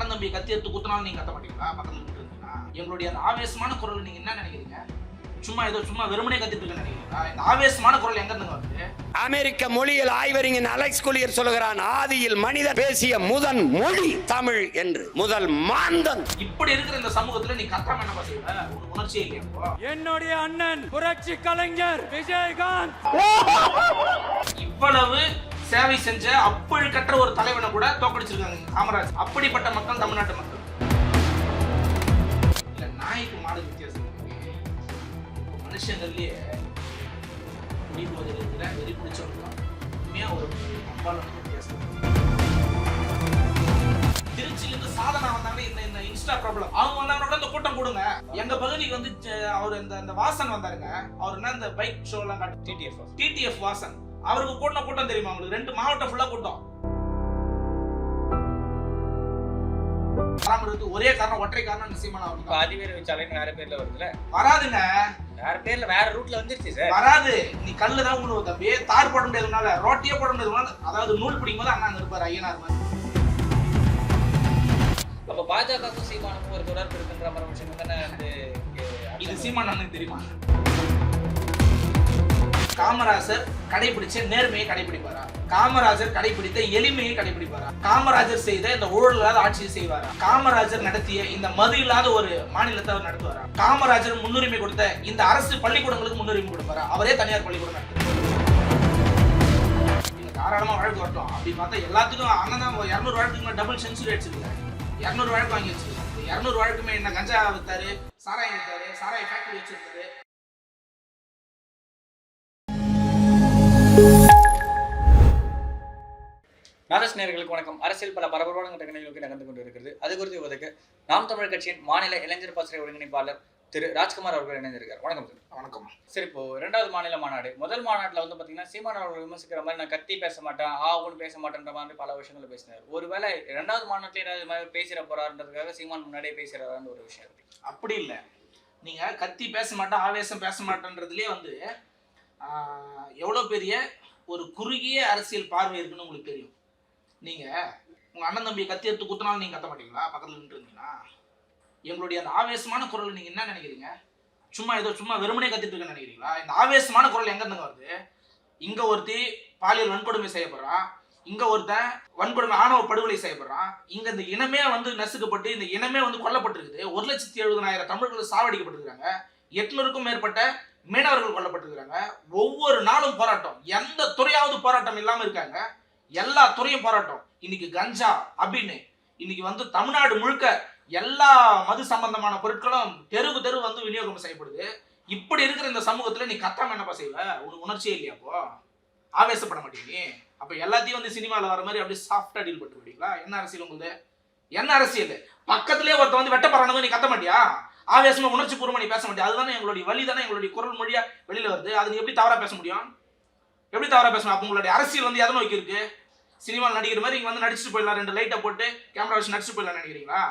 அண்ணன் தம்பி கத்தி எடுத்து குத்தினாலும் நீங்க கத்த மாட்டீங்களா? பக்கத்துல நின்று இருந்தீங்கன்னா எங்களுடைய அந்த ஆவேசமான குரல் நீங்க என்ன நினைக்கிறீங்க? சும்மா ஏதோ சும்மா வெறுமனே கத்திட்டு இருக்க நினைக்கிறீங்களா? இந்த ஆவேசமான குரல் எங்க இருந்து வருது அமெரிக்க மொழியியல் ஆய்வறிஞன் அலெக்ஸ் குலியர் சொல்லுகிறான் ஆதியில் மனிதன் பேசிய முதன் மொழி தமிழ் என்று. முதல் மாந்தன். இப்படி இருக்கிற இந்த சமூகத்துல நீ கத்தாம என்ன ஒரு உணர்ச்சியே இல்லையா? என்னுடைய அண்ணன் புரட்சி கலைஞர் விஜயகாந்த். இவ்வளவு சேவை செஞ்ச அப்பழுக்கற்ற ஒரு தலைவனை கூட தோக்கடிச்சிருக்காங்க காமராஜ். அப்படிப்பட்ட மக்கள் தமிழ்நாட்டு மக்கள். இல்ல நாய்க்கு மாடு வித்தியாசம் இருக்கு. மனுஷங்கள்லயே குடிபோதையில் இருக்கிற வெறி பிடிச்சவங்க உண்மையா ஒரு அம்பாலும் வித்தியாசம். இருக்கு. திருச்சியிலிருந்து சாதனா வந்தாங்க இந்த இந்த இன்ஸ்டா ப்ராப்ளம். அவங்க வந்தாங்க இந்த கூட்டம் கொடுங்க. எங்க பகுதிக்கு வந்து அவர் இந்த இந்த வாசன் வந்தாருங்க. அவர் என்ன இந்த பைக் ஷோ எல்லாம் காட்டு டிடிஎஃப் டிடிஎஃப் வாசன். அவருக்கு கூட்டின கூட்டம் தெரியுமா உங்களுக்கு? ரெண்டு மாவட்டம் ஃபுல்லா கூட்டம். வராம ஒரே காரணம் ஒற்றை காரணம் நிச்சயமான அவர் இப்ப அதிவேர வச்சாலைன்னு வேற பேர்ல வருதுல வராதுங்க. வேற பேர்ல வேற ரூட்ல வந்துருச்சு சார். வராது. நீ கல்லு தான் உணவு தம்பி. தார் போட முடியாதுனால ரோட்டியே போட முடியாதுனால அதாவது நூல் பிடிக்கும் போது அண்ணா அங்க இருப்பாரு ஐயனார் மாதிரி. அப்ப பாஜகவுக்கும் சீமானுக்கும் ஒரு தொடர்பு இருக்குன்ற மாதிரி விஷயம் தானே வந்து இது சீமான் அண்ணனுக்கு தெரியுமா? காமராஜர் கடைபிடிச்ச நேர்மையை கடைபிடிப்பாரா? காமராஜர் கடைபிடித்த எளிமையை கடைபிடிப்பாரா? காமராஜர் செய்த இந்த ஊழல் இல்லாத ஆட்சியை செய்வாரா? காமராஜர் நடத்திய இந்த மது இல்லாத ஒரு மாநிலத்தை அவர் நடத்துவாரா? காமராஜர் முன்னுரிமை கொடுத்த இந்த அரசு பள்ளிக்கூடங்களுக்கு முன்னுரிமை கொடுப்பாரா? அவரே தனியார் பள்ளிக்கூடம் நடத்துவார்? தாராளமா வழக்கு வரட்டும். அப்படி பார்த்தா எல்லாத்துக்கும் அண்ணன் தான் இரநூறு வழக்குக்கு டபுள் செஞ்சுரி அடிச்சிருக்காரு. இரநூறு வழக்கு வாங்கி வச்சிருக்காரு. இரநூறு வழக்குமே என்ன கஞ்சா வித்தாரு சாராயம் வித்தாரு சாராய ஃபேக்டரி வச்சிருக்காரு. நாதஸ் நேயர்களுக்கு வணக்கம். அரசியல் பல பரபரப்பான கட்டங்களை நோக்கி நகர்ந்து கொண்டு இருக்கிறது அது குறித்து உதவுக்கு நாம் தமிழர் கட்சியின் மாநில இளைஞர் பாசறை ஒருங்கிணைப்பாளர் திரு ராஜ்குமார் அவர்கள் இணைந்திருக்கார் வணக்கம் சார். வணக்கம். சரி இப்போ இரண்டாவது மாநில மாநாடு. முதல் மாநாட்டில் வந்து பார்த்தீங்கன்னா சீமான் அவர்கள் விமர்சிக்கிற மாதிரி நான் கத்தி பேச மாட்டேன் ஆ பேச மாட்டேன்ற மாதிரி பல விஷயங்களை பேசினார். ஒருவேளை இரண்டாவது மாநாட்டில் ஏதாவது மாதிரி பேசிட போறாருன்றதுக்காக சீமான் முன்னாடியே பேசுறாருன்னு ஒரு விஷயம் இருக்கு. அப்படி இல்லை. நீங்க கத்தி பேச மாட்டேன் ஆவேசம் பேச மாட்டேன்றதுலயே வந்து ஆஹ், எவ்வளவு பெரிய ஒரு குறுகிய அரசியல் பார்வை இருக்குன்னு உங்களுக்கு தெரியும். நீங்க உங்க அண்ணன் தம்பி கத்தி எடுத்து குத்தினாலும் நீங்க கத்த மாட்டீங்களா? பக்கத்துல நின்று இருந்தீங்கன்னா எங்களுடைய அந்த ஆவேசமான குரல் நீங்க என்ன நினைக்கிறீங்க? சும்மா ஏதோ சும்மா வெறுமனே கத்திட்டு இருக்க நினைக்கிறீங்களா? இந்த ஆவேசமான குரல் எங்க வருது? இங்க ஒருத்தி பாலியல் வன்கொடுமை செய்யப்படுறான் இங்க ஒருத்தன் வன்கொடுமை ஆணவ படுகொலை செய்யப்படுறான் இங்க இந்த இனமே வந்து நசுக்கப்பட்டு இந்த இனமே வந்து கொல்லப்பட்டிருக்குது. ஒரு லட்சத்தி எழுபதனாயிரம் தமிழர்கள் சாவடிக்கப்பட்டிருக்காங்க எட்நூறுக்கும் மேற்பட்ட மீனவர்கள் கொல்லப்பட்டிருக்கிறாங்க. ஒவ்வொரு நாளும் போராட்டம். எந்த துறையாவது போராட்டம் இல்லாம இருக்காங்க. எல்லா துறையும் போராட்டம். இன்னைக்கு கஞ்சா அப்படின்னு இன்னைக்கு வந்து தமிழ்நாடு முழுக்க எல்லா மது சம்பந்தமான பொருட்களும் தெருவு தெரு வந்து விநியோகம் செய்யப்படுது. இப்படி இருக்கிற இந்த சமூகத்துல நீ கத்தாம என்னப்பா செய்வ? உனக்கு உணர்ச்சியே இல்லையா அப்போ? ஆவேசப்பட மாட்டீங்க நீ? அப்ப எல்லாத்தையும் வந்து சினிமால வர மாதிரி அப்படியே சாஃப்டா டீல் பண்ணி விடுவீங்களா என்ன அரசியல் உங்களுக்கு என்ன அரசியல்? பக்கத்திலே ஒருத்தன் வந்து வெட்டப்படுறானு நீ கத்த மாட்டியா? ஆவேசமா உணர்ச்சி பூர்வமா நீ பேச மாட்டியா? அதுதானே எங்களுடைய வழி தானே எங்களுடைய குரல் மொழியா வெளியில வருது. அது நீ எப்படி தவறா பேச முடியும்? எப்படி தவறா பேசணும்? அப்ப உங்களுடைய அரசியல் வந்து எதை நோக்கி இருக்கு? சினிமாவில் நடிக்கிற மாதிரி இங்கே வந்து நடிச்சுட்டு போயிடலாம். ரெண்டு லைட்டை போட்டு கேமரா வச்சு நடிச்சுட்டு போயிடலாம் நினைக்கிறீங்களா?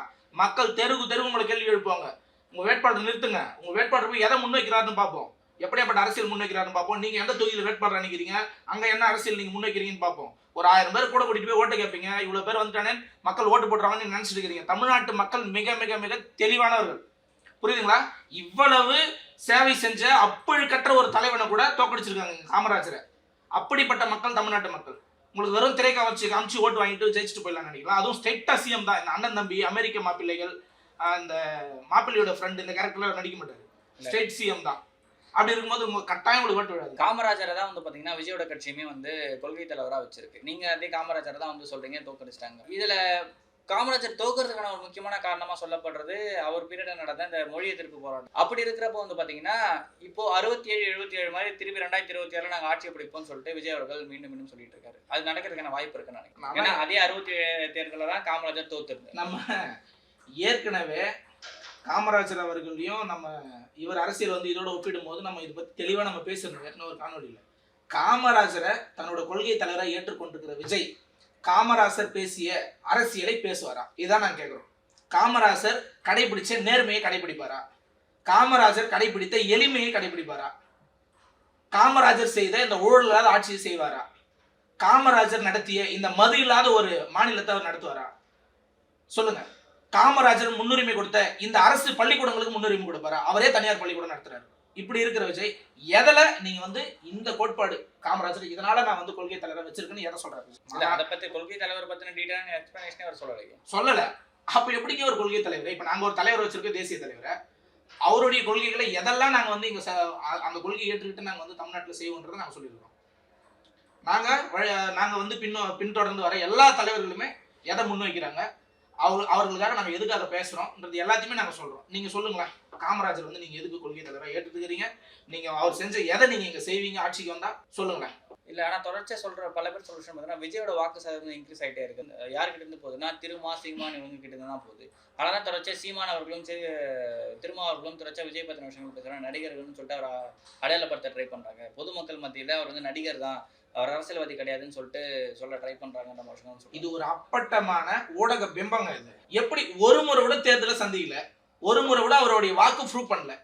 மக்கள் தெருவு தெருவு உங்களை கேள்வி எழுப்புவாங்க. உங்கள் வேட்பாளர் நிறுத்துங்க. உங்கள் வேட்பாளர் போய் எதை முன்வைக்கிறாருன்னு பார்ப்போம். எப்படியாப்பட்ட அரசியல் முன்வைக்கிறாருன்னு பார்ப்போம். நீங்கள் எந்த தொகுதியில் வேட்பாளர் நினைக்கிறீங்க? அங்கே என்ன அரசியல் நீங்கள் முன்வைக்கிறீங்கன்னு பார்ப்போம். ஒரு ஆயிரம் பேர் கூட கூட்டிட்டு போய் ஓட்டு கேட்பீங்க. இவ்வளோ பேர் வந்துட்டானே மக்கள் ஓட்டு போடுறாங்கன்னு நினச்சிட்டு இருக்கிறீங்க தமிழ்நாட்டு மக்கள் மிக மிக மிக தெளிவானவர்கள். புரியுதுங்களா? இவ்வளவு சேவை செஞ்ச அப்பழுக்கற்ற ஒரு தலைவனை கூட தோக்கடிச்சிருக்காங்க காமராஜரை. அப்படிப்பட்ட மக்கள் தமிழ்நாட்டு மக்கள். உங்களுக்கு வெறும் திரைக்கா வச்சு காமிச்சு ஓட்டு வாங்கிட்டு ஜெயிச்சுட்டு போயிடலாம் நினைக்கலாம் அதுவும் ஸ்ட்ரெயிட்டா சிஎம் தான். இந்த அண்ணன் தம்பி அமெரிக்க மாப்பிள்ளைகள் இந்த மாப்பிள்ளையோட ஃப்ரெண்ட் இந்த கேரக்டர்ல நடிக்க மாட்டாரு. ஸ்ட்ரெயிட் சிஎம் தான். அப்படி இருக்கும்போது உங்க கட்டாயம் உங்களுக்கு ஓட்டு விடாது காமராஜரை தான் வந்து பாத்தீங்கன்னா விஜயோட கட்சியுமே வந்து கொள்கை தலைவரா வச்சிருக்கு. நீங்க அதே காமராஜரை தான் வந்து சொல்றீங்க தோக்கடிச்சிட்டாங்க இதுல காமராஜர் தோக்குறதுக்கான ஒரு முக்கியமான காரணமா சொல்லப்படுறது அவர் பீரியட்ல நடந்த இந்த மொழி எதிர்ப்பு போராட்டம். அப்படி இருக்கிறப்போ வந்து பாத்தீங்கன்னா இப்போ அறுபத்தி ஏழு எழுபத்தி ஏழு மாதிரி திருப்பி ரெண்டாயிரத்தி இருபத்தி ஏழுல நாங்க ஆட்சி பிடிப்போம்னு சொல்லிட்டு விஜய் அவர்கள் மீண்டும் மீண்டும் சொல்லிட்டு இருக்காரு. அது நடக்கிறதுக்கான வாய்ப்பு இருக்குன்னு நினைக்கிறேன். ஏன்னா அதே அறுபத்தி ஏழு தேர்தலில் தான் காமராஜர் தோத்துருந்தார். நம்ம ஏற்கனவே காமராஜர் அவர்களையும் நம்ம இவர் அரசியல் வந்து இதோட ஒப்பிடும்போது நம்ம இதை பத்தி தெளிவா நம்ம பேசணும் ஏற்கனவே ஒரு காணொலியில் காமராஜரை தன்னோட கொள்கை தலைவராக ஏற்றுக்கொண்டிருக்கிற விஜய் காமராசர் பேசிய அரசியலை பேசுவாரா? இதான் நான் கேட்குறோம் காமராசர் கடைபிடிச்ச நேர்மையை கடைபிடிப்பாரா? காமராஜர் கடைபிடித்த எளிமையை கடைபிடிப்பாரா? காமராஜர் செய்த இந்த ஊழல் இல்லாத ஆட்சியை செய்வாரா? காமராஜர் நடத்திய இந்த மது இல்லாத ஒரு மாநிலத்தை அவர் நடத்துவாரா? சொல்லுங்க. காமராஜர் முன்னுரிமை கொடுத்த இந்த அரசு பள்ளிக்கூடங்களுக்கு முன்னுரிமை கொடுப்பாரா? அவரே தனியார் பள்ளிக்கூடம் நடத்துறாரு. இப்படி இருக்கிற விஜய் எதுல நீங்க வந்து இந்த கோட்பாடு காமராஜர் இதனால நான் வந்து கொள்கை தலைவரை வச்சிருக்கேன்னு எதை சொல்றாரு அதை பத்தி கொள்கை தலைவர் பத்தின டீடைலான எக்ஸ்பிளனேஷனே அவர் சொல்லலையே சொல்லல. அப்ப எப்படிங்க ஒரு கொள்கை தலைவர்? இப்ப நாங்க ஒரு தலைவர் வச்சிருக்கோம் தேசிய தலைவரை. அவருடைய கொள்கைகளை எதெல்லாம் நாங்க வந்து இங்க அந்த கொள்கையை ஏற்றுக்கிட்டு நாங்க வந்து தமிழ்நாட்டுல செய்வோன்றதை நாங்க சொல்லியிருக்கோம் நாங்க நாங்க வந்து பின்னோ பின்தொடர்ந்து வர எல்லா தலைவர்களுமே எதை முன்வைக்கிறாங்க? அவர் அவர்களுக்காக நாங்கள் எதுக்காக பேசுகிறோம்ன்றது எல்லாத்தையுமே நாங்கள் சொல்கிறோம் நீங்கள் சொல்லுங்களேன். காமராஜர் வந்து நீங்கள் எதுக்கு கொள்கை தலைவராக ஏற்றுக்கிறீங்க? நீங்கள் அவர் செஞ்ச எதை நீங்கள் இங்கே செய்வீங்க? ஆட்சிக்கு வந்தால் சொல்லுங்களேன். இல்லை ஆனால் தொடர்ச்சியாக சொல்கிற பல பேர் சொல்ற பார்த்தீங்கன்னா விஜயோட வாக்கு சதவீதம் இன்க்ரீஸ் ஆகிட்டே இருக்கு. யார்கிட்ட இருந்து போகுதுன்னா திருமா சீமான் இவங்க கிட்ட இருந்து தான் போகுது. அதனால தொடர்ச்சியாக சீமான் அவர்களும் சரி திருமா அவர்களும் தொடர்ச்சியாக விஜய் பத்தின விஷயங்கள் பேசுகிறாங்க நடிகர்கள்னு சொல்லிட்டு அவர் அடையாளப்படுத்த ட்ரை பண்றாங்க. பொதுமக்கள் மத்தியில் அவர் வந்து நடிகர் தான். அவர் அரசியல்வாதி கிடையாதுன்னு சொல்லிட்டு சொல்ல ட்ரை பண்றாங்கன்ற அந்த விஷயம் இது ஒரு அப்பட்டமான ஊடக பிம்பங்க இது. எப்படி ஒரு முறை விட தேர்தலை சந்திக்கல ஒரு முறை விட அவருடைய வாக்கு ப்ரூவ் பண்ணல.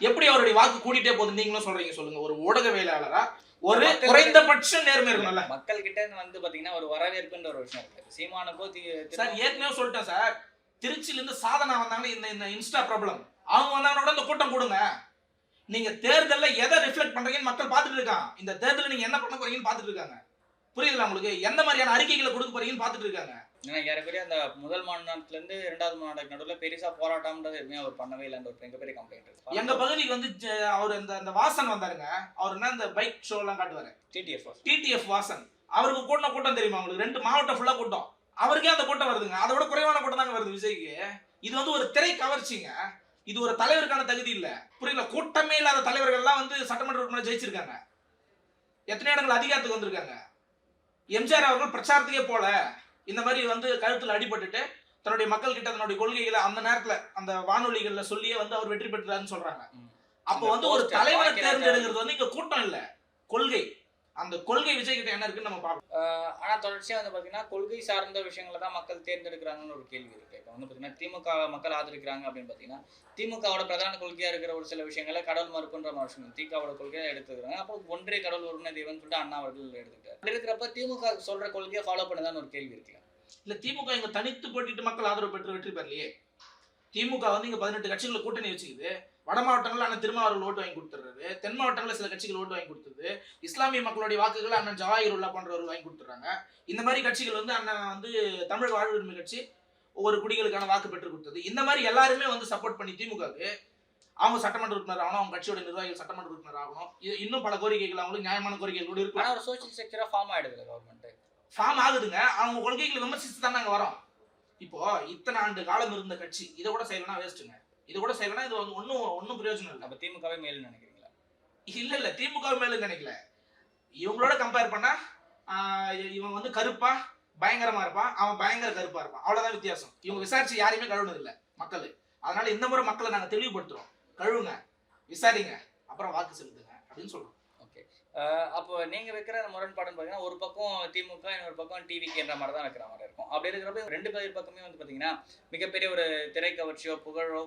எப்படி அவருடைய வாக்கு கூட்டிகிட்டே போகுது நீங்களும் சொல்றீங்க சொல்லுங்க. ஒரு ஊடகவியலாளரா ஒரு குறைந்தபட்ச நேர்மை இருக்கணும்ல மக்கள் கிட்ட இருந்து வந்து பாத்தீங்கன்னா ஒரு வரவேற்புன்ற ஒரு விஷயம் இருக்கு. சீமானுக்கோ சார் ஏற்கனவே சொல்லிட்டேன் சார். திருச்சியில இருந்து சாதனா வந்தாங்க இந்த இந்த இன்ஸ்டா ப்ராப்ளம். அவங்க வந்தாங்கன்னா கூட இந்த கூட்டம் கொடுங்க. நீங்க தேர்தல்ல எதை ரிஃப்ளெக்ட் பண்றீங்கன்னு மக்கள் பார்த்துட்டு இருக்காங்க. இந்த தேர்தல்ல நீங்க என்ன பண்ண போறீங்கன்னு பார்த்துட்டு இருக்காங்க. புரியுதுல உங்களுக்கு? எந்த மாதிரியான அறிக்கைகளை கொடுக்க போறீங்கன்னு பார்த்துட்டு இருக்காங்க. ஏன்னா ஏறக்குறைய அந்த முதல் மாநாட்டுல இருந்து இரண்டாவது மாநாட்டுக்கு நடுவுல பெருசா போராட்டம்ன்றது எதுவுமே அவர் பண்ணவே இல்லைன்ற ஒரு மிகப்பெரிய கம்ப்ளைண்ட் இருக்கு. எங்க பகுதிக்கு வந்து அவர் இந்த அந்த வாசன் வந்தாருங்க. அவர் என்ன இந்த பைக் ஷோ எல்லாம் காட்டுவாரு? TTF TTF Vasan. அவருக்கு கூட்டின கூட்டம் தெரியுமா உங்களுக்கு? ரெண்டு மாவட்டம் ஃபுல்லா கூட்டம். அவருக்கே அந்த கூட்டம் வருதுங்க. அதை விட குறைவான கூட்டம் தாங்க வருது விஜய்க்கு. இது வந்து ஒரு திரை கவர்ச்சிங்க. இது ஒரு தலைவருக்கான தகுதி இல்ல. புரியல கூட்டமே இல்லாத தலைவர்கள்லாம் வந்து சட்டமன்ற உறுப்பினர் ஜெயிச்சிருக்காங்க. எத்தனை இடங்கள் அதிகாரத்துக்கு வந்திருக்காங்க. எம்ஜிஆர் அவர்கள் பிரச்சாரத்துக்கே போல. இந்த மாதிரி வந்து கழுத்துல அடிபட்டுட்டு தன்னுடைய மக்கள் கிட்ட தன்னுடைய கொள்கைகளை அந்த நேரத்துல அந்த வானொலிகள்ல சொல்லியே வந்து அவர் வெற்றி பெற்றாருன்னு சொல்றாங்க. அப்போ வந்து ஒரு தலைவரை தேர்ந்தெடுக்கிறது வந்து இங்க கூட்டம் இல்ல கொள்கை. அந்த கொள்கை விஜய் கிட்ட என்ன இருக்குன்னு நம்ம பார்க்கணும் ஆனா தொடர்ச்சியா வந்து பாத்தீங்கன்னா கொள்கை சார்ந்த விஷயங்களை தான் மக்கள் தேர்ந்தெடுக்கிறாங்கன்னு ஒரு கேள்வி இருக்கு இப்போ வந்து பாத்தீங்கன்னா திமுக மக்கள் ஆதரிக்கிறாங்க அப்படின்னு பாத்தீங்கன்னா திமுகவோட பிரதான கொள்கையா இருக்கிற ஒரு சில விஷயங்களை கடவுள் மறுப்புன்ற மாதிரி விஷயம் திமுகவோட கொள்கையை எடுத்துக்கிறாங்க. அப்போ ஒன்றே கடவுள் ஒருமை தெய்வம்னு சொல்லிட்டு அண்ணா அவர்கள் எடுத்துக்கிட்டார். அப்படி இருக்கிறப்ப திமுக சொல்ற கொள்கையை ஃபாலோ பண்ணுதான்னு ஒரு கேள்வி இருக்குல்ல இல்ல திமுக இங்க தனித்து போட்டிட்டு மக்கள் ஆதரவு பெற்று வெற்றி பெறலையே. திமுக வந்து இங்க பதினெட்டு கட்சிகளை கூட்டணி வச்சுக்குது. வட மாவட்டங்கள்ல அண்ணன் திருமாவர்கள் ஓட்டு வாங்கி கொடுத்துறாரு தென் மாவட்டங்கள்ல சில கட்சிகள் ஓட்டு வாங்கி கொடுத்தது. இஸ்லாமிய மக்களுடைய வாக்குகள் அண்ணன் ஜவாஹிர் உல்லா போன்றவர்கள் வாங்கி கொடுத்துறாங்க இந்த மாதிரி கட்சிகள் வந்து அண்ணன் வந்து தமிழ் வாழ்வுரிமை கட்சி ஒவ்வொரு குடிகளுக்கான வாக்கு பெற்று கொடுத்தது. இந்த மாதிரி எல்லாருமே வந்து சப்போர்ட் பண்ணி திமுகவுக்கு அவங்க சட்டமன்ற உறுப்பினர் ஆகணும் அவங்க கட்சியோட நிர்வாகிகள் சட்டமன்ற உறுப்பினர் ஆகணும். இது இன்னும் பல கோரிக்கைகள் அவங்களுக்கு நியாயமான கோரிக்கைகள் கூட இருக்கு. ஒரு சோஷியல் ஸ்ட்ரக்சரா ஃபார்ம் ஆயிடுது கவர்மெண்ட் ஃபார்ம் ஆகுதுங்க. அவங்க கொள்கைகளை விமர்சித்து தான் நாங்க வரோம். இப்போ இத்தனை ஆண்டு காலம் இருந்த கட்சி இதை கூட செய்யலனா வேஸ்ட்டுங்க இதை கூட செய்யலனா இது வந்து ஒன்றும் ஒன்றும் பிரயோஜனம் இல்லை. அப்ப திமுகவே மேல் நினைக்கிறீங்களா? இல்ல இல்ல. திமுக மேல நினைக்கல. இவங்களோட கம்பேர் பண்ணா இவன் வந்து கருப்பா பயங்கரமா இருப்பான் அவன் பயங்கர கருப்பா இருப்பான். அவ்வளவுதான் வித்தியாசம். இவங்க விசாரிச்சு யாரையுமே கழுவுனது இல்ல மக்கள். அதனால இந்த முறை மக்களை நாங்க தெளிவுபடுத்துறோம். கழுவுங்க விசாரிங்க அப்புறம் வாக்கு செலுத்துங்க அப்படின்னு சொல்றோம். ஓகே அப்போ நீங்க வைக்கிற அந்த முரண்பாடுன்னு பார்த்தீங்கன்னா ஒரு பக்கம் திமுக இன்னொரு பக்கம் டிவிக்குன்ற மாதிரி தான் வைக்கிற மாதிரி இருக்கும். அப்படி இருக்கிறப்ப ரெண்டு பேர் பக்கமே வந்து பார்த்தீங்கன்னா மிகப்பெரிய ஒரு திரைக்கவர்ச்சியோ புகழோ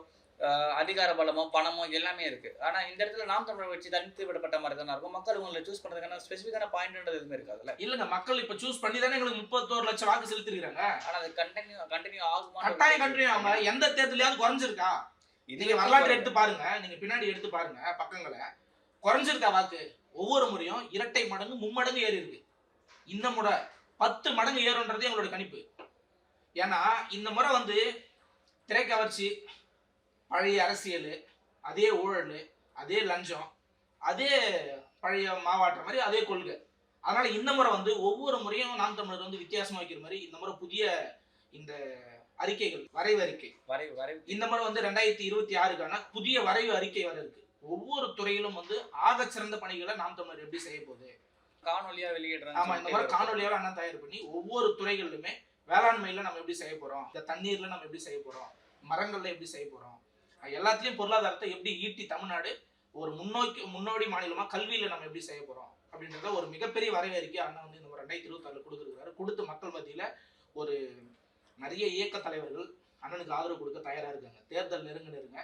அதிகார பலமோ பணமோ எல்லாமே இருக்கு. ஆனா இந்த இடத்துல நாம் தமிழர் வச்சு தனித்து விடப்பட்ட மாதிரி தானே இருக்கும். மக்கள் உங்களை சூஸ் பண்றதுக்கான ஸ்பெசிஃபிக்கான பாயிண்ட்ன்றது எதுவுமே இருக்காதுல்ல? இல்லங்க மக்கள் இப்ப சூஸ் பண்ணி தானே எங்களுக்கு முப்பத்தோரு லட்சம் வாக்கு செலுத்திருக்காங்க ஆனா அது கண்டினியூ கண்டினியூ ஆகுமா? கட்டாயம் கண்டினியூ அவங்க எந்த தேர்தலையாவது குறைஞ்சிருக்கா? நீங்க வரலாற்றை எடுத்து பாருங்க. நீங்க பின்னாடி எடுத்து பாருங்க பக்கங்களை. குறைஞ்சிருக்கா வாக்கு? ஒவ்வொரு முறையும் இரட்டை மடங்கு மும்மடங்கு ஏறி இருக்கு. இந்த முறை பத்து மடங்கு ஏறும்ன்றதே எங்களோட கணிப்பு. ஏன்னா இந்த முறை வந்து திரைக்கவர்ச்சி பழைய அரசியல் அதே ஊழல் அதே லஞ்சம் அதே பழைய மாவாட்டுற மாதிரி அதே கொள்கை. அதனால இந்த முறை வந்து ஒவ்வொரு முறையும் நாம் தமிழர் வந்து வித்தியாசமா வைக்கிற மாதிரி இந்த முறை புதிய இந்த அறிக்கைகள் வரைவு அறிக்கை. வரை வரை இந்த முறை வந்து ரெண்டாயிரத்தி இருபத்தி ஆறுக்கான புதிய வரைவு அறிக்கை வர இருக்கு. ஒவ்வொரு துறையிலும் வந்து ஆகச் சிறந்த பணிகளை நாம் தமிழர் எப்படி செய்ய போகுது? காணொலியா வெளியிடுறாங்க ஆமா இந்த மாதிரி காணொலியால அண்ணா தயார் பண்ணி ஒவ்வொரு துறைகளிலுமே வேளாண்மையில நம்ம எப்படி செய்ய போறோம்? இந்த தண்ணீர்ல நம்ம எப்படி செய்ய போறோம்? மரங்கள்ல எப்படி செய்ய போறோம்? அஹ் எல்லாத்துலேயும் பொருளாதாரத்தை எப்படி ஈட்டி தமிழ்நாடு ஒரு முன்னோக்கி முன்னோடி மாநிலமா கல்வியில நம்ம எப்படி செய்ய போறோம்? அப்படின்றத ஒரு மிகப்பெரிய வரவேற்கை அண்ணா வந்து இந்த ரெண்டாயிரத்தி இருபத்தி ஆறுல கொடுத்துருக்காரு கொடுத்து மக்கள் மத்தியில ஒரு நிறைய இயக்க தலைவர்கள் அண்ணனுக்கு ஆதரவு கொடுக்க தயாரா இருக்காங்க. தேர்தல் நெருங்க நெருங்க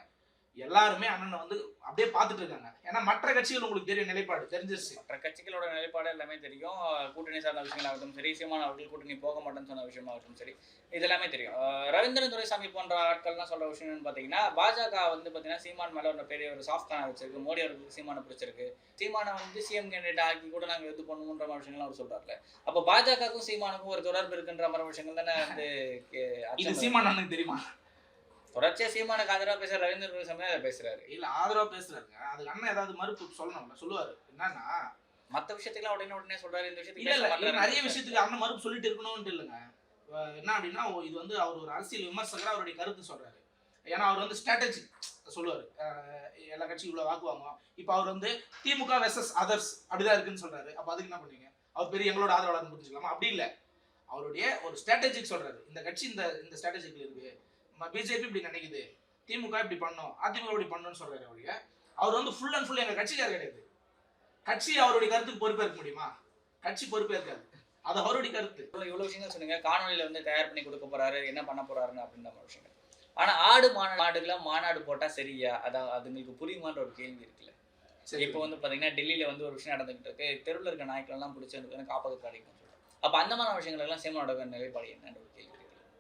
எல்லாருமே அண்ணனை வந்து அப்படியே பார்த்துட்டு இருக்காங்க. ஏன்னா மற்ற கட்சிகள் உங்களுக்கு தெரியும் நிலைப்பாடு தெரிஞ்சிருச்சு. மற்ற கட்சிகளோட நிலைப்பாடு எல்லாமே தெரியும். கூட்டணி சார்ந்த விஷயங்களாகட்டும் சரி சீமான் அவர்கள் கூட்டணி போக மாட்டேன்னு சொன்ன விஷயமாகட்டும் சரி இது எல்லாமே தெரியும் ரவீந்திரன் துரைசாமி போன்ற ஆட்கள்லாம் சொல்ற விஷயம் என்னன்னு பார்த்தீங்கன்னா பாஜக வந்து பார்த்தீங்கன்னா சீமான் மேல ஒரு பெரிய ஒரு சாஃப்ட் கான வச்சிருக்கு. மோடி அவர்களுக்கு சீமானை பிடிச்சிருக்கு. சீமானை வந்து சிஎம் கேண்டிடேட் ஆக்கி கூட நாங்கள் இது பண்ணுவோன்ற மாதிரி விஷயங்கள்லாம் அவர் சொல்றாருல அப்போ பாஜகவுக்கும் சீமானுக்கும் ஒரு தொடர்பு இருக்குன்ற மாதிரி விஷயங்கள் தானே வந்து இது சீமான் அண்ணனுக்கு தெரியுமா? தொடர்ச்சியா சீமானுக்கு ஆதரவா பேசுற ரவீந்திரன் துரைசாமி தான் அதை பேசுறாரு. இல்ல ஆதரவா பேசுறாருங்க. அதுக்கு அண்ணன் ஏதாவது மறுப்பு சொல்லணும்ல சொல்லுவாரு. என்னன்னா மத்த விஷயத்துக்குலாம் உடனே உடனே சொல்றாரு இந்த விஷயத்துக்கு. நிறைய விஷயத்துக்கு அண்ணன் மறுப்பு சொல்லிட்டு இருக்கணும்னு இல்லைங்க. என்ன அப்படின்னா இது வந்து அவர் ஒரு அரசியல் விமர்சகரா அவருடைய கருத்து சொல்றாரு. ஏன்னா அவர் வந்து ஸ்ட்ராட்டஜி சொல்லுவாரு. எல்லா கட்சியும் இவ்வளவு வாக்குவாங்க இப்போ அவர் வந்து திமுக வெர்சஸ் அதர்ஸ் அப்படிதான் இருக்குன்னு சொல்றாரு. அப்ப அதுக்கு என்ன பண்ணீங்க? அவர் பெரிய எங்களோட ஆதரவாளர் புரிஞ்சுக்கலாமா? அப்படி இல்ல. அவருடைய ஒரு ஸ்ட்ராட்டஜிக் சொல்றாரு. இந்த கட்சி இந்த இந்த ஸ்ட்ராட்டஜிக்ல இருக்கு. பிஜேபி இப்படி நினைக்குது. திமுக இப்படி பண்ணும் அதிமுக இப்படி பண்ணணும்னு சொல்றாரு அவருடைய அவர் வந்து ஃபுல் அண்ட் ஃபுல் எங்க கட்சிக்காரர் கிடையாது. கட்சி அவருடைய கருத்துக்கு பொறுப்பேற்க முடியுமா? கட்சி பொறுப்பேற்காது. அது அவருடைய கருத்து. இவ்வளவு விஷயங்கள் சொன்னீங்க காணொலியில வந்து தயார் பண்ணி கொடுக்க போறாரு என்ன பண்ண போறாருன்னு அப்படின்ற விஷயங்கள். ஆனா ஆடு மாநாடுகளை மாநாடு போட்டா சரியா? அதான் அதுங்களுக்கு புரியுமான்ற ஒரு கேள்வி இருக்குல்ல. சரி. இப்போ வந்து பாத்தீங்கன்னா டெல்லியில வந்து ஒரு விஷயம் நடந்துகிட்டு இருக்கு. தெருவில் இருக்க நாய்க்கள் எல்லாம் பிடிச்சி எனக்கு காப்பது கிடைக்கும் அப்ப அந்த மாதிரி விஷயங்கள் எல்லாம் சீமானோட நிலைப்பாடு என்னன்ற ஒரு கேள்வி.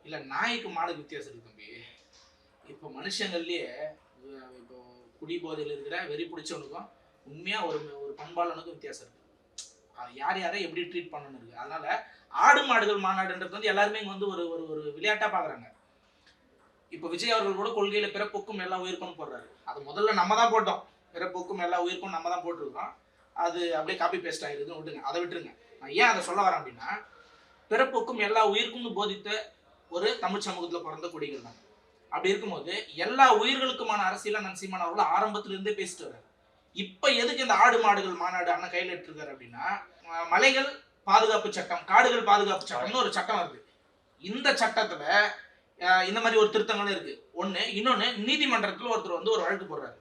இல்லை நாய்க்கு மாடுக்கு வித்தியாசம் இருக்கு தம்பி. இப்போ மனுஷங்கள்லயே இப்போ குடி போதையில் இருக்கிற வெறி பிடிச்சவனுக்கும் உண்மையாக ஒரு ஒரு பண்பாளனுக்கும் வித்தியாசம் இருக்கு. அது யார் யாரை எப்படி ட்ரீட் பண்ணணும் இருக்கு. அதனால ஆடு மாடுகள் மாநாடுன்றது வந்து எல்லாருமே இங்கே வந்து ஒரு ஒரு ஒரு விளையாட்டாக பார்க்குறாங்க இப்போ விஜய் அவர்கள் கூட கொள்கையில பிறப்புக்கும் எல்லா உயிர்க்கும் போடுறாரு. அது முதல்ல நம்ம தான் போட்டோம். பிறப்புக்கும் எல்லா உயிர்க்கும் நம்ம தான் போட்டிருக்கோம். அது அப்படியே காப்பி பேஸ்ட் ஆயிருதுன்னு விட்டுங்க அதை விட்டுருங்க. நான் ஏன் அதை சொல்ல வரேன் அப்படின்னா பிறப்புக்கும் எல்லா உயிர்க்கும்னு போதித்த ஒரு தமிழ் சமூகத்துல பிறந்த குடிகள் தான். அப்படி இருக்கும்போது எல்லா உயிர்களுக்குமான அரசியல நான் சீமான் அவர்கள் ஆரம்பத்துல இருந்தே பேசிட்டு வர்றாரு. இப்ப எதுக்கு இந்த ஆடு மாடுகள் மாநாடு அண்ணன் கையில் எடுத்திருக்காரு அப்படின்னா மலைகள் பாதுகாப்பு சட்டம் காடுகள் பாதுகாப்பு சட்டம்னு ஒரு சட்டம் வருது. இந்த சட்டத்துல இந்த மாதிரி ஒரு திருத்தங்களும் இருக்கு. ஒண்ணு இன்னொன்னு நீதிமன்றத்துல ஒருத்தர் வந்து ஒரு வழக்கு போடுறாரு.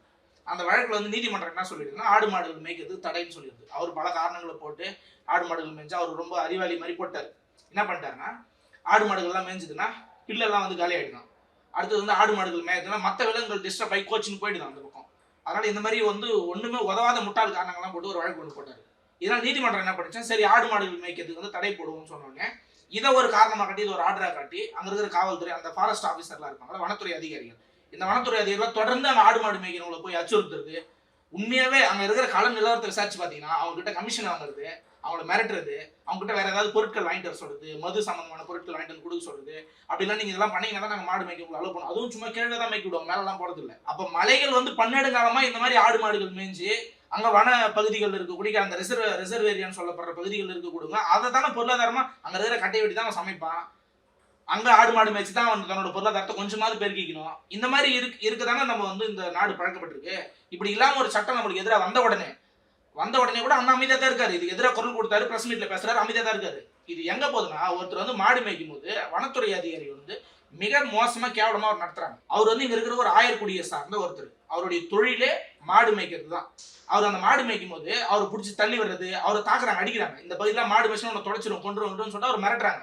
அந்த வழக்குல வந்து நீதிமன்றம் என்ன சொல்லிடுதுன்னா ஆடு மாடுகள் மேய்க்கிறது தடைன்னு சொல்லிடுது. அவர் பல காரணங்களை போட்டு ஆடு மாடுகள் மேய்ஞ்சா அவர் ரொம்ப அறிவாளி மாதிரி போட்டாரு. என்ன பண்ணிட்டாருன்னா ஆடு மாடுகள்லாம் மேய்ஞ்சதுன்னா பில்லெல்லாம் வந்து காலி ஆயிடும் அடுத்தது வந்து ஆடு மாடுகள் மேய்ச்சதுன்னா மற்ற விலங்குகள் டிஸ்டர்ப் ஆகி கோச்சின்னு போயிடுதான் அந்த பக்கம். அதனால இந்த மாதிரி வந்து ஒன்றுமே உதவாத முட்டாள் காரணங்கள்லாம் போட்டு ஒரு வழக்கு ஒன்று போட்டார். இதனால் நீதிமன்றம் என்ன பண்ணுச்சு? சரி ஆடு மாடுகள் மேய்க்கிறதுக்கு வந்து தடை போடுவோம்னு சொன்னோடனே இதை ஒரு காரணமாக காட்டி இது ஒரு ஆர்டராக காட்டி அங்கே இருக்கிற காவல்துறை அந்த ஃபாரஸ்ட் ஆஃபீஸர்லாம் இருப்பாங்க வனத்துறை அதிகாரிகள் இந்த வனத்துறை அதிகாரிகள் தொடர்ந்து அந்த ஆடு மாடு மேய்க்கிறவங்களை போய் அச்சுறுத்துறது உண்மையாகவே அங்கே இருக்கிற கள நிலவரத்தை விசாரிச்சு பார்த்தீங்கன்னா அவங்ககிட்ட கமிஷன் வாங்குறது அவங்கள மிரட்டுறது அவங்ககிட்ட வேற ஏதாவது பொருட்கள் வாங்கிட்டு வர சொல்றது மது சம்பந்தமான பொருட்கள் வாங்கிட்டு வந்து கொடுக்க சொல்றது அப்படிலாம் நீங்க இதெல்லாம் பண்ணீங்கன்னா தான் நாங்க மாடு மேய்க்க அளவு அலோவ் பண்ணுவோம் அதுவும் சும்மா கீழே தான் மேய்க்க விடுவோம் மேலெல்லாம் போறது இல்லை. அப்ப மலைகள் வந்து பன்னெடுங்காலமா இந்த மாதிரி ஆடு மாடுகள் மேய்ஞ்சி அங்க வன பகுதிகள் இருக்கக்கூடிய அந்த ரிசர்வ் ரிசர்வ் ஏரியான்னு சொல்லப்படுற பகுதிகள் இருக்கக்கூடுங்க அதை தானே பொருளாதாரமா அங்க இருக்கிற கட்டை வெட்டி தான் அவன் சமைப்பான். அங்க ஆடு மாடு மேய்ச்சி தான் அவன் தன்னோட பொருளாதாரத்தை கொஞ்சமாவது பெருக்கிக்கணும். இந்த மாதிரி இருக்கு இருக்குதானே நம்ம வந்து இந்த நாடு பழக்கப்பட்டிருக்கு. இப்படி இல்லாம ஒரு சட்டம் நம்மளுக்கு எதிராக வந்த உடனே வந்த உடனே கூட அண்ணா அமைதியா தான் இருக்காரு. இது எதிராக குரல் கொடுத்தாரு பிரஸ் மீட்ல பேசுறாரு அமைதியா தான் இருக்காரு. இது எங்க போகுதுன்னா ஒருத்தர் வந்து மாடு மேய்க்கும் போது வனத்துறை அதிகாரி வந்து மிக மோசமா கேவலமா அவர் நடத்துறாங்க. அவர் வந்து இங்க இருக்கிற ஒரு ஆயர்குடியை சார்ந்த ஒருத்தர். அவருடைய தொழிலே மாடு மேய்க்கிறது தான். அவர் அந்த மாடு மேய்க்கும் போது அவர் பிடிச்சி தள்ளி வர்றது அவரை தாக்குறாங்க அடிக்கிறாங்க. இந்த பகுதியில் மாடு மேய்ச்சா உன்னை தொலைச்சிடும் கொண்டு வந்துடும் சொல்லிட்டு அவர் மிரட்டுறாங்க.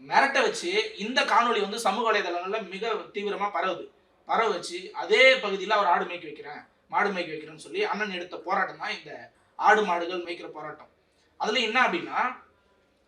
மிரட்ட வச்சு இந்த காணொலி வந்து சமூக வலைதளங்களில் மிக தீவிரமா பரவுது. பரவ வச்சு அதே பகுதியில் அவர் ஆடு மேய்க்க வைக்கிறேன் மாடு மேய்க்க வைக்கிறேன்னு சொல்லி அண்ணன் எடுத்த போராட்டம் தான் இந்த ஆடு மாடுகள் மேய்க்கிற போராட்டம். அதுல என்ன அப்படின்னா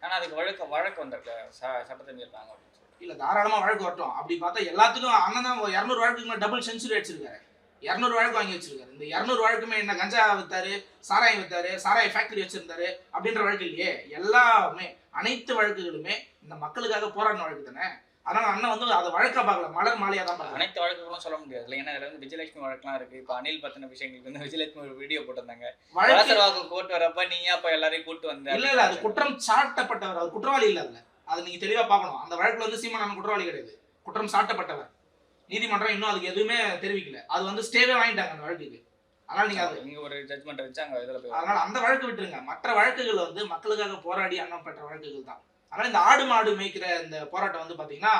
ஆனா அதுக்கு வழக்கு வழக்கு வந்திருக்கு. சட்டத்தை மீறினாங்க அப்படின்னு சொல்லி இல்ல தாராளமா வழக்கு வரட்டும். அப்படி பார்த்தா எல்லாத்துக்கும் அண்ணன் தான் இரநூறு வழக்குக்கு மேல டபுள் செஞ்சுரி அடிச்சிருக்காரு. இரநூறு வழக்கு வாங்கி வச்சிருக்காரு. இந்த இரநூறு வழக்குமே என்ன கஞ்சா வித்தாரு சாராயம் வித்தாரு சாராய ஃபேக்டரி வச்சிருந்தாரு அப்படின்ற வழக்கு இல்லையே. எல்லாமே அனைத்து வழக்குகளுமே இந்த மக்களுக்காக போராடின வழக்கு தானே? அதனால அண்ணன் வந்து அதை வழக்கா பார்க்கல. மலர் மாலையா தான் பார்க்கல. அனைத்து வழக்குகளும் சொல்ல முடியாது. இல்லை ஏன்னா இதுல வந்து விஜயலட்சுமி வழக்குலாம் இருக்கு. இப்போ அனில் பத்தின விஷயங்களுக்கு வந்து விஜயலட்சுமி ஒரு வீடியோ போட்டிருந்தாங்க. வழக்கு அவசரவாக்கு கோர்ட் வரப்ப நீ அப்ப எல்லாரையும் கூட்டு வந்த? இல்ல இல்ல அது குற்றம் சாட்டப்பட்டவர். அவர் குற்றவாளி இல்ல அதுல. அது நீங்க தெளிவா பார்க்கணும். அந்த வழக்குல வந்து சீமான் குற்றவாளி கிடையாது. குற்றம் சாட்டப்பட்டவர். நீதிமன்றம் இன்னும் அதுக்கு எதுவுமே தெரிவிக்கல. அது வந்து ஸ்டேவே வாங்கிட்டாங்க அந்த வழக்குக்கு. அதனால நீங்க அது இங்க ஒரு ஜட்மெண்ட் வச்சு அங்க இதுல போய் அதனால அந்த வழக்கு விட்டுருங்க. மற்ற வழக்குகள் வந்து மக்களுக்காக போராடி அன்னம் பெற்ற வழக்குகள் தான். அதனால இந்த ஆடு மாடு மேய்க்கிற இந்த போராட்டம் வந்து பாத்தீங்கன்னா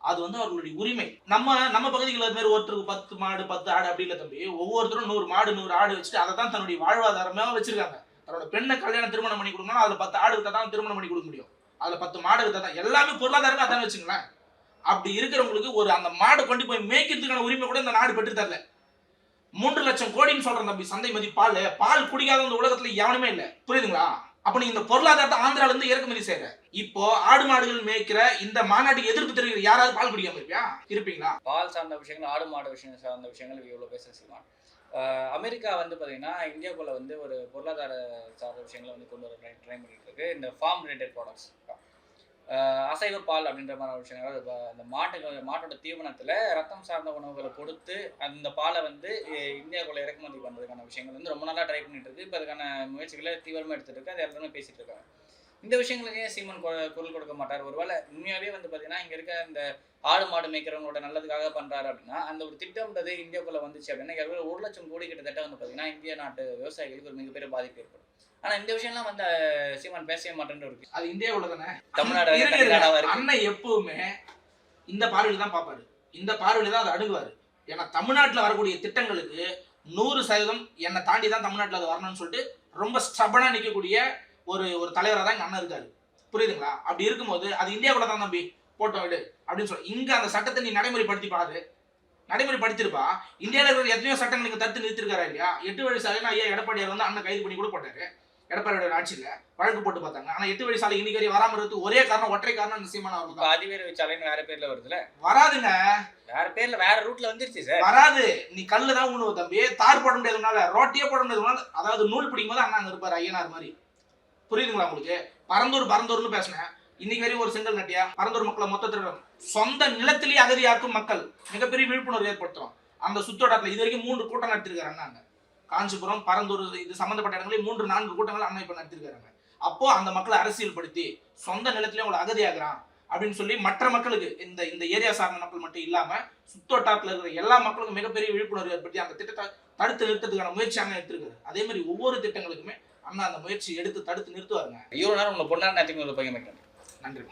அது வந்து அவர்களுடைய உரிமை. நம்ம நம்ம பகுதிகளில் அது மாதிரி ஒருத்தருக்கு பத்து மாடு பத்து ஆடு அப்படி இல்லை தம்பி. ஒவ்வொருத்தரும் நூறு மாடு நூறு ஆடு வச்சுட்டு அதை தான் தன்னுடைய வாழ்வாதாரமே வச்சிருக்காங்க. தன்னோட பெண்ணை கல்யாணம் திருமணம் பண்ணி கொடுக்கணும் அதுல பத்து ஆடு தான் திருமணம் பண்ணி கொடுக்க முடியும். அதுல பத்து மாடு தான். எல்லாமே பொருளாதாரமே அதான் வச்சுங்களேன் அப்படி இருக்கிறவங்களுக்கு ஒரு அந்த மாடை கொண்டு போய் மேய்க்கிறதுக்கான உரிமை கூட இந்த நாடு பெற்று தரல. மூன்று லட்சம் கோடின்னு சொல்றேன் தம்பி. சந்தை மதிப்பால் பால் குடிக்காத இந்த உலகத்துல எவனுமே இல்லை. புரியுதுங்களா? அப்ப நீ இந்த பொருளாதாரத்தை ஆந்திரால இருந்து இறக்குமதி செய்யற இப்போ ஆடு மாடுகள் மேய்க்கிற இந்த மாநாட்டுக்கு எதிர்ப்பு தெரிவிக்கிற யாராவது பால் குடிக்காம இருப்பியா? இருப்பீங்களா? பால் சார்ந்த விஷயங்கள் ஆடு மாடு விஷயம் சார்ந்த விஷயங்கள் இவ்வளோ பேச செய்வான் அமெரிக்கா வந்து பார்த்தீங்கன்னா இந்தியாவுக்குள்ள வந்து ஒரு பொருளாதார சார்ந்த விஷயங்களை வந்து கொண்டு வர ட்ரை ட்ரை பண்ணிட்டு இருக்கு. இந்த ஃபார்ம் ரிலேட்டட் ப்ராடக்ட்ஸ் அசைவ பால் அப்படின்ற மாதிரி ஒரு விஷயங்கள் அதாவது அந்த மாட்டுக்கு மாட்டோட தீவனத்தில் ரத்தம் சார்ந்த உணவுகளை கொடுத்து அந்த பாலை வந்து இந்தியாவுக்குள்ள இறக்குமதி பண்ணுறதுக்கான விஷயங்கள் வந்து ரொம்ப நாளாக ட்ரை பண்ணிட்டு இருக்கு. இப்போ அதுக்கான முயற்சிகளை தீவிரமாக எடுத்துட்டு இருக்கு. அது எல்லாருமே பேசிட்டு இருக்காங்க. இந்த விஷயங்களுக்கு ஏன் சீமன் கொ- குரல் கொடுக்க மாட்டார்? ஒருவேளை உண்மையாகவே வந்து பார்த்தீங்கன்னா இங்கே இருக்க இந்த ஆடு மாடு மேய்க்கிறவங்களோட நல்லதுக்காக பண்ணுறாரு அப்படின்னா அந்த ஒரு திட்டம்ன்றது இந்தியாவுக்குள்ளே வந்துச்சு அப்படின்னா ஒரு லட்சம் கோடி கிட்டத்தட்ட வந்து பார்த்தீங்கன்னா இந்திய நாட்டு விவசாயிகளுக்கு ஒரு மிகப்பெரிய பாதிப்பு ஏற்படும். ஆனா இந்த விஷயம்லாம் வந்து சீமான் பேசவே மாட்டேன்னு இருக்கு அது இந்தியாவுல தானே தமிழ்நாடு அண்ணன் எப்பவுமே இந்த பார்வையில தான் பார்ப்பாரு. இந்த பார்வையில தான் அதை அணுகுவாரு ஏன்னா தமிழ்நாட்டுல வரக்கூடிய திட்டங்களுக்கு நூறு சதவீதம் என்னை தாண்டி தான் தமிழ்நாட்டுல அது வரணும்னு சொல்லிட்டு ரொம்ப ஸ்டபனா நிற்கக்கூடிய ஒரு ஒரு தலைவராக தான் எங்க அண்ணன் இருக்காரு. புரியுதுங்களா? அப்படி இருக்கும்போது அது இந்தியாவுல தான் தம்பி போட்டோ விடு. அப்படின்னு சொல்லி இங்க அந்த சட்டத்தை நீ நடைமுறைப்படுத்தி பாரு நடைமுறைப்படுத்திருப்பா. இந்தியாவில் இருக்கிற எத்தனையோ சட்டங்கள் நீங்க தடுத்து நிறுத்திருக்காரா இல்லையா? எட்டு வழி சாலைன்னு ஐயா எடப்பாடியார் வந்து அண்ணன் கைது பண்ணி கூட போட்டாரு. எடப்பாடியோட ஆட்சியில வழக்கு போட்டு பார்த்தாங்க. ஆனா எட்டு வழி சாலை இன்னைக்கு வராம இருக்கு ஒரே காரணம் ஒற்றை காரணம் அவர்கள் இப்போ அதிவேறு வச்சாலேன்னு வேற பேர்ல வருதுல வராதுங்க. வேற பேர்ல வேற ரூட்ல வந்துருச்சு சார். வராது. நீ கல்லு தான் உண்ணுவ தம்பி. தார் போட முடியாதுனால ரோட்டியே போட முடியாதுனால அதாவது நூல் பிடிக்கும் போது அண்ணா அங்க இருப்பாரு ஐயனார் மாதிரி. புரியுதுங்களா உங்களுக்கு? பரந்தூர் பரந்தூர்னு பேசினேன். இன்னைக்கு வரையும் ஒரு செங்கல் நட்டியா? பரந்தூர் மக்களை மொத்தத்தில் சொந்த நிலத்திலேயே அகதியாக்கும் மக்கள். மிகப்பெரிய விழிப்புணர்வு ஏற்படுத்துறோம். அந்த சுத்தோட்டத்தில் இது வரைக்கும் மூன்று கூட்டம் நடத்திருக்காரு அண்ணாங்க. காஞ்சிபுரம் பரந்தூர் இது சம்பந்தப்பட்ட இடங்களில் மூன்று நான்கு கூட்டங்கள் அண்ணா இப்ப நடத்திருக்காங்க. அப்போ அந்த மக்களை அரசியல்படுத்தி சொந்த நிலத்திலே உங்களை அகதியாகிறான் அப்படின்னு சொல்லி மற்ற மக்களுக்கு இந்த இந்த ஏரியா சார்ந்த மக்கள் மட்டும் இல்லாம சுத்தோட்டாத்துல இருக்கிற எல்லா மக்களுக்கும் மிகப்பெரிய விழிப்புணர்வு ஏற்படுத்தி அந்த திட்டத்தை தடுத்து நிறுத்தத்துக்கான முயற்சி அண்ணா எடுத்திருக்காரு. அதே மாதிரி ஒவ்வொரு திட்டங்களுக்குமே அண்ணா அந்த முயற்சி எடுத்து தடுத்து நிறுத்துவாருங்க. இவ்வளவு நேரம் உங்களை பொண்ணா நேரத்துக்கு வைக்கிறேன் நன்றி.